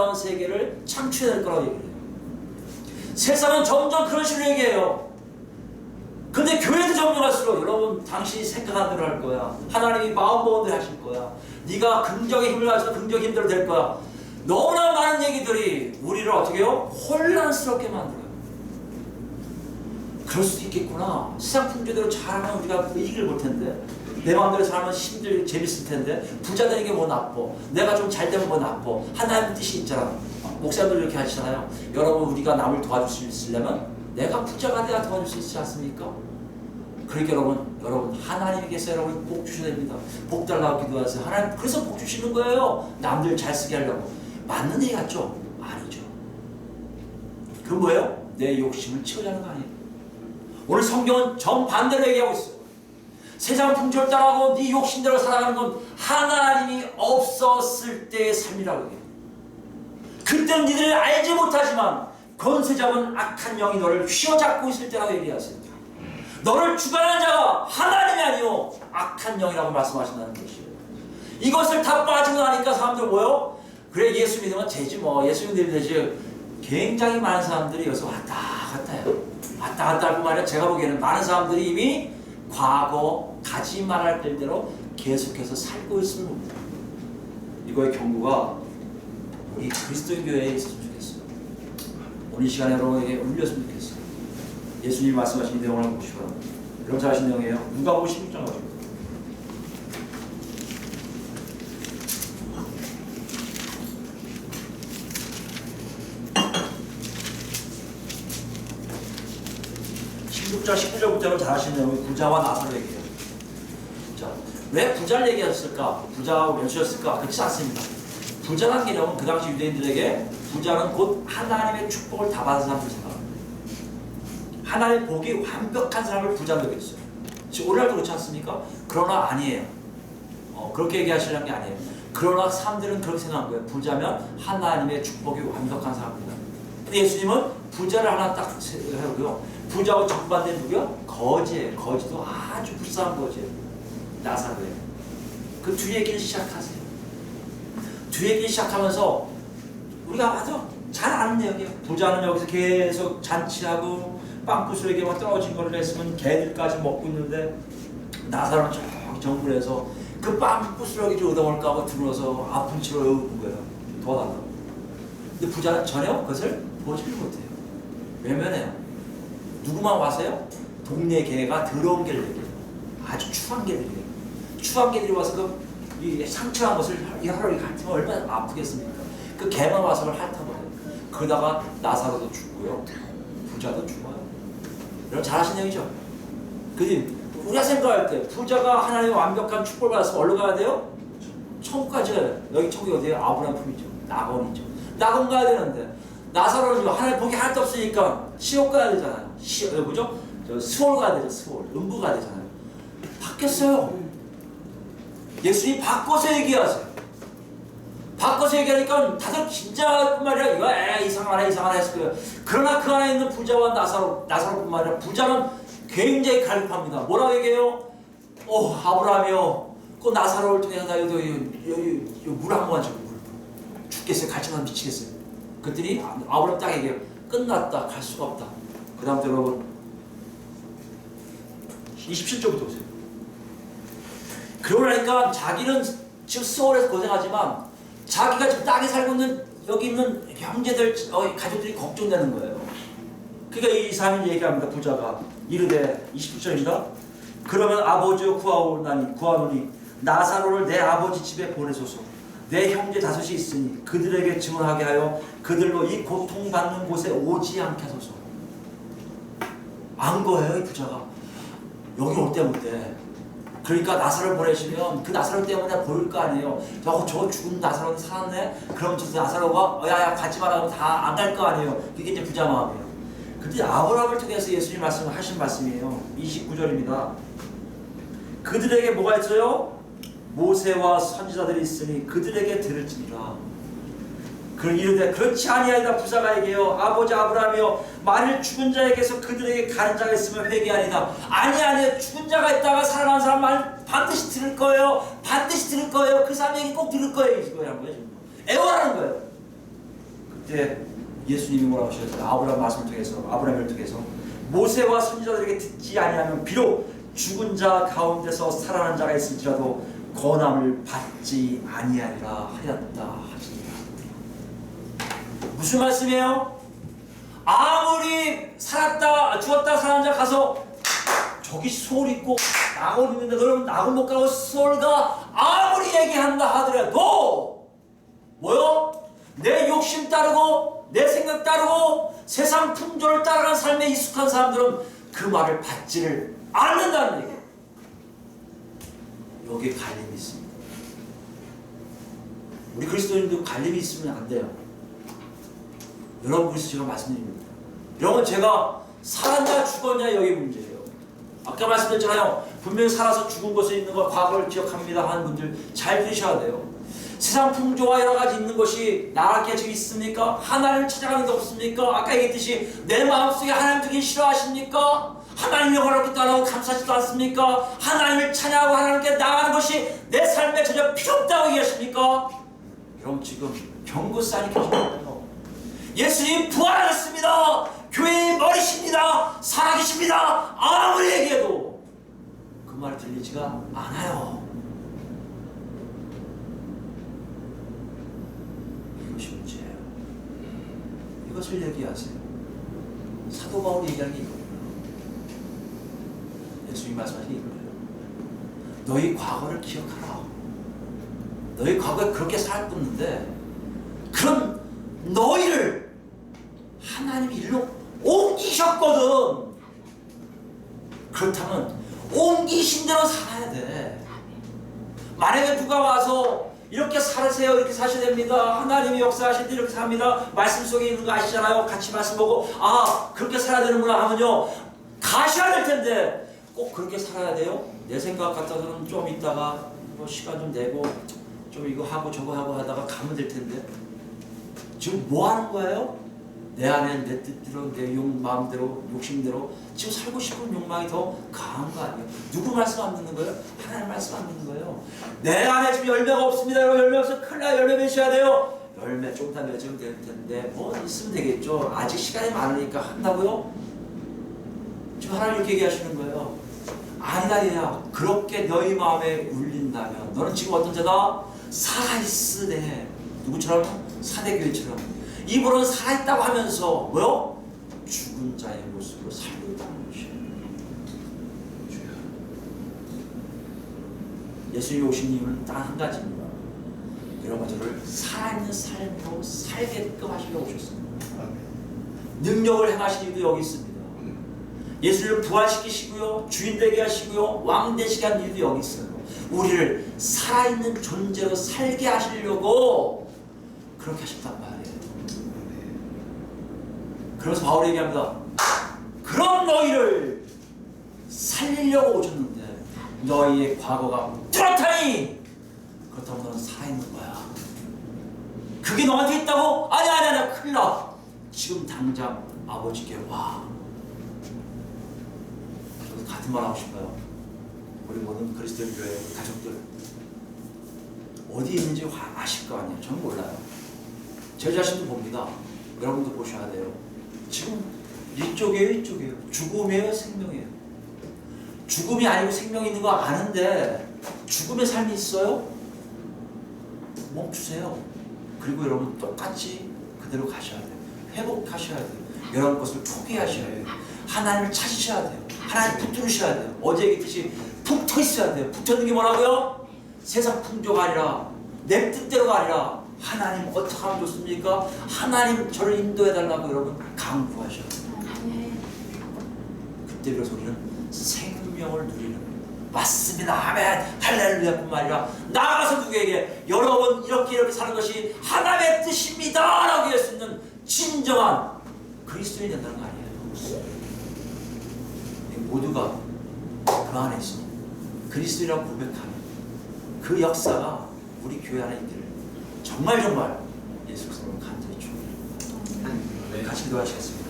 아름다운 세계를 창출해낼 거라고 얘기해요. 세상은 점점 그런 식으로 얘기해요. 근데 교회도 점점 갈수록 여러분 당신이 생각한 대로 할 거야. 하나님이 마음 먹은 대로 하실 거야. 네가 긍정의 힘을 가지고 긍정 힘대로 될 거야. 너무나 많은 얘기들이 우리를 어떻게 해요? 혼란스럽게 만들어요. 그럴 수도 있겠구나. 세상 풍조대로 잘하면 우리가 이익을 볼 텐데. 내 마음대로 살면 힘들 재밌을 텐데. 부자 되는 게 뭐 나빠. 내가 좀 잘 되면 뭐 나빠. 하나님 뜻이 있잖아. 목사님들 이렇게 하시잖아요. 여러분 우리가 남을 도와줄 수 있으려면 내가 부자가 돼야 도와줄 수 있지 않습니까? 그러니까 여러분 여러분 하나님께서 여러분 복 주셔야 복 달라고 기도하세요. 하나님 그래서 복 주시는 거예요. 남들 잘 쓰게 하려고. 맞는 얘기 같죠? 아니죠. 그 뭐예요? 내 욕심을 채우려는 거 아니에요 오늘 성경은 정반대로 얘기하고 있어요 세상 풍조를 따라가고 네 욕심대로 살아가는 건 하나님이 없었을 때의 삶이라고 해요. 그때는 니들 알지 못하지만 권세 잡은 악한 영이 너를 휘어잡고 있을 때라고 얘기하세요. 너를 주관하는 자가 하나님이 아니요 악한 영이라고 말씀하신다는 것이에요. 이것을 다 빠지고 나니까 사람들 뭐요? 그래 예수 믿으면 되지 뭐 예수 믿으면 되지. 굉장히 많은 사람들이 여기서 왔다 갔다 해요. 왔다 갔다 할뿐 아니라 제가 보기에는 많은 사람들이 이미 과거 가지 말할 길대로 계속해서 살고 있음을 봅니다. 이거의 경고가 우리 그리스도인 교회에 있었으면 좋겠어요. 오늘 이 시간에 여러분에게 울렸으면 좋겠어요. 예수님이 말씀하신 내용을 한번 바랍니다. 여러분 잘 아시는 내용이에요. 누가 보고 16장 가지고. 자 19절부터는 잘 아시는 내용이 부자와 나사로 얘기해요. 자, 왜 부자를 얘기했을까? 부자와 왼수였을까? 그렇지 않습니다. 부자란 개념은 그 당시 유대인들에게 부자는 곧 하나님의 축복을 다 받은 사람을 생각합니다. 하나님의 복이 완벽한 사람을 부자로 여겼어요. 지금 오늘날도 그렇지 않습니까? 그러나 아니에요. 어, 그렇게 얘기하시는 게 아니에요. 그러나 사람들은 그렇게 생각한 거예요. 부자면 하나님의 축복이 완벽한 사람입니다. 근데 예수님은 부자를 하나 딱 하고요. 부자와 정반대 누구요? 거지예요. 거지도 아주 불쌍한 거지예요. 나사로예요. 그 뒤에 길 시작하세요. 뒤에 길 시작하면서 우리가 맞아 잘 아는 내용이에요. 부자는 여기서 계속 잔치하고 빵부스에게 막 떨어진 거를 했으면 개들까지 먹고 있는데 나사로는 저기 정글에서 그 빵부스러기 얻어먹을까 하고 들어서 아픈 채로 여우는 거예요. 도와달라고. 근데 부자는 전혀 그것을 보지를 못해요. 외면해요. 누구만 와서요? 동네 개가 더러운 개를 얘기해요. 아주 추한 개들이에요. 추한 개들이 와서 그 이 상처한 것을 하루 핥으면 얼마나 아프겠습니까? 그 개만 와서 그걸 핥아버려요. 그러다가 나사로도 죽고요. 부자도 죽어요. 여러분 잘 아시는 얘기죠? 그지? 우리가 생각할 때 부자가 하나님의 완벽한 축복을 받았으면 어디로 가야 돼요? 천국까지 가요. 여기 천국이 어디예요? 아브라함 품이죠. 낙원이죠. 낙원 가야 되는데 나사로는 하나님 복이 하나도 없으니까 시옥 가야 되잖아요. 시, 어, 뭐죠? 저 수월 가야 되죠. 수월. 음부 가야 되잖아요. 바뀌었어요. 예수님 바꿔서 얘기하세요. 바꿔서 얘기하니까 다들 진짜 말이야 이거 에 이상하네 이상하네 했을 거예요. 그러나 그 안에 있는 부자와 나사로 나사로뿐만 아니라 부자는 굉장히 갈급합니다. 뭐라고 얘기해요? 오 아브라함이요. 그 나사로를 통해서 나 여기 여기 물한 줘. 물. 죽겠어요. 갈증만 미치겠어요. 그랬더니 아브라함 딱 얘기해요. 끝났다. 갈 수가 없다. 그 다음부터 여러분 27절부터 보세요. 그러고 나니까 자기는 지금 서울에서 고생하지만 자기가 지금 땅에 살고 있는 여기 있는 형제들 어, 가족들이 걱정되는 거예요. 그러니까 이 사람이 얘기합니다. 부자가 이르되 29절입니다. 그러면 아버지여 구하오나니 구하노니 나사로를 내 아버지 집에 보내소서. 내 형제 다섯이 있으니 그들에게 증언하게 하여 그들로 이 고통받는 곳에 오지 않게 하소서. 안 거예요, 이 부자가. 여기 올때못 돼. 그러니까 나사를 보내시면 그 나사로 때문에 보일 거 아니에요. 저, 저 죽은 나사로는 살았네? 그럼 저 나사로가 어, 야야 가지 마라 하면 다 안 갈 거 아니에요. 그게 이제 부자 마음이에요. 근데 아브라함을 통해서 예수님 말씀을 하신 말씀이에요. 29절입니다. 그들에게 뭐가 있어요? 모세와 선지자들이 있으니 그들에게 들을지니라. 그 이르되 그렇지 아니하이다 부자가 얘기해요 아버지 아브라함이여 만일 죽은 자에게서 그들에게 가는 자가 있으면 회개하리다 아니 아니 죽은 자가 있다가 살아난 사람 말 반드시 들을 거예요. 반드시 들을 거예요. 그 사람 얘기 꼭 들을 거예요. 이거란 거예요 애원하는 거예요. 그때 예수님이 뭐라고 하셨어요? 아브라함 말씀을 통해서 아브라함을 통해서 모세와 선지자들에게 듣지 아니하면 비록 죽은 자 가운데서 살아난 자가 있을지라도 권함을 받지 아니하리라 하였다 하시니라. 무슨 말씀이에요? 아무리 살았다 죽었다 살아난 자 가서 저기 소울 있고 낙원 있는데 너는 낙원 못 가고 소울가 아무리 얘기한다 하더라도 뭐요? 내 욕심 따르고 내 생각 따르고 세상 풍조를 따라가는 삶에 익숙한 사람들은 그 말을 받지를 않는다는 얘기예요. 여기에 갈림이 있습니다. 우리 그리스도인도 갈림이 있으면 안 돼요. 여러분 그래서 제가 말씀드립니다. 여러분 제가 살았냐 죽었냐 여기 문제예요. 아까 말씀드렸잖아요. 분명히 살아서 죽은 곳에 있는 거 과거를 기억합니다 하는 분들 잘 들으셔야 돼요. 세상 풍조와 여러 가지 있는 것이 나라께 지금 있습니까? 하나님을 찾아가는 게 없습니까? 아까 얘기했듯이 내 마음속에 하나님 두기 싫어하십니까? 허락도 안 하고 감사하지도 않습니까? 하나님을 찬양하고 하나님께 나가는 것이 내 삶에 전혀 필요 없다고 얘기하십니까? 여러분 지금 경고산이 켜졌거든요. 예수님 부활하셨습니다. 교회의 머리십니다. 살아계십니다. 아무리 얘기해도 그 말 들리지가 않아요. 이것이 문제예요. 이것을 얘기하세요. 사도 바울이 얘기하는 게 이거 예수님 말씀하신 게 이거예요. 너희 과거를 기억하라. 너희 과거에 그렇게 살았었는데 그런 너희를 하나님이 일로 옮기셨거든. 그렇다면 옮기신 대로 살아야 돼. 만약에 누가 와서 이렇게 살으세요, 이렇게 사셔야 됩니다. 하나님이 역사하실 때 이렇게 삽니다. 말씀 속에 있는 거 아시잖아요. 같이 말씀 보고 아 그렇게 살아야 되는구나 하면요 가셔야 될 텐데 꼭 그렇게 살아야 돼요? 내 생각 같아서는 좀 있다가 뭐 시간 좀 내고 좀 이거 하고 저거 하고 하다가 가면 될 텐데 지금 뭐 하는 거예요? 내 안에 내 뜻대로 내 욕, 마음대로 욕심대로 지금 살고 싶은 욕망이 더 강한 거 아니에요? 누구 말씀 안 듣는 거예요? 하나님 말씀 안 듣는 거예요. 내 안에 지금 열매가 없습니다. 여러분 열매 없어 큰일 나요. 열매 맺어야 돼요. 열매 더 맺으면 될 텐데 뭐 있으면 되겠죠. 아직 시간이 많으니까 한다고요? 지금 하나님 이렇게 얘기하시는 거예요. 얘야. 그렇게 너희 마음에 울린다면 너는 지금 어떤 자다? 살아있으네. 누구처럼? 사대교회처럼. 이분은 살아있다고 하면서 뭐요? 죽은 자의 모습으로 살고 있다는 것이에요. 예수님이 오신 이유는 딱 한 가지입니다. 여러분 저를 살아있는 삶으로 살게끔 하시려고 오셨습니다. 능력을 행하신 이유도 여기 있습니다. 예수를 부활시키시고요, 주인 되게 하시고요, 왕 되시게 한 이유도 여기 있어요. 우리를 살아있는 존재로 살게 하시려고 그렇게 하셨단 말이에요. 그래서 바울이 얘기합니다. 그런 너희를 살리려고 오셨는데 너희의 과거가 뚜렷하니 그렇다면 너는 살아있는 거야. 그게 너한테 있다고? 아니 아니 아니 큰일 나. 지금 당장 아버지께 와. 같은 말 하고 싶어요. 우리 모든 그리스도인 교회 가족들 어디에 있는지 화- 아실 거 아니에요. 저는 몰라요. 제 자신도 봅니다. 여러분도 보셔야 돼요. 지금 이쪽이에요, 이쪽이에요. 죽음이에요, 생명이에요. 죽음이 아니고 생명이 있는 거 아는데 죽음의 삶이 있어요? 멈추세요. 그리고 여러분 똑같이 그대로 가셔야 돼요. 회복하셔야 돼요. 여러분 것을 포기하셔야 돼요. 하나님을 찾으셔야 돼요. 하나님 붙들으셔야 돼요. 어제 얘기했듯이 붙어 있어야 돼요. 붙어 있는 게 뭐라고요? 세상 풍조가 아니라 내 뜻대로가 아니라 하나님 어떻게 하면 좋습니까? 하나님 저를 인도해 달라고 여러분 강구하셔야 돼요. 그때 비로소 우리는 생명을 누리는. 맞습니다. 아멘. 할렐루야뿐만 아니라 나가서 누구에게 여러분 이렇게 이렇게 사는 것이 하나님의 뜻입니다. 라고 할 수 있는 진정한 그리스도인이 된다는 거 아니에요. 이 모두가 그 안에 있습니다. 그리스도이라고 고백하는 그 역사가 우리 교회 안에 있기를 정말 정말 예수 그리스도로 간절히 축원합니다. 같이 기도하시겠습니다.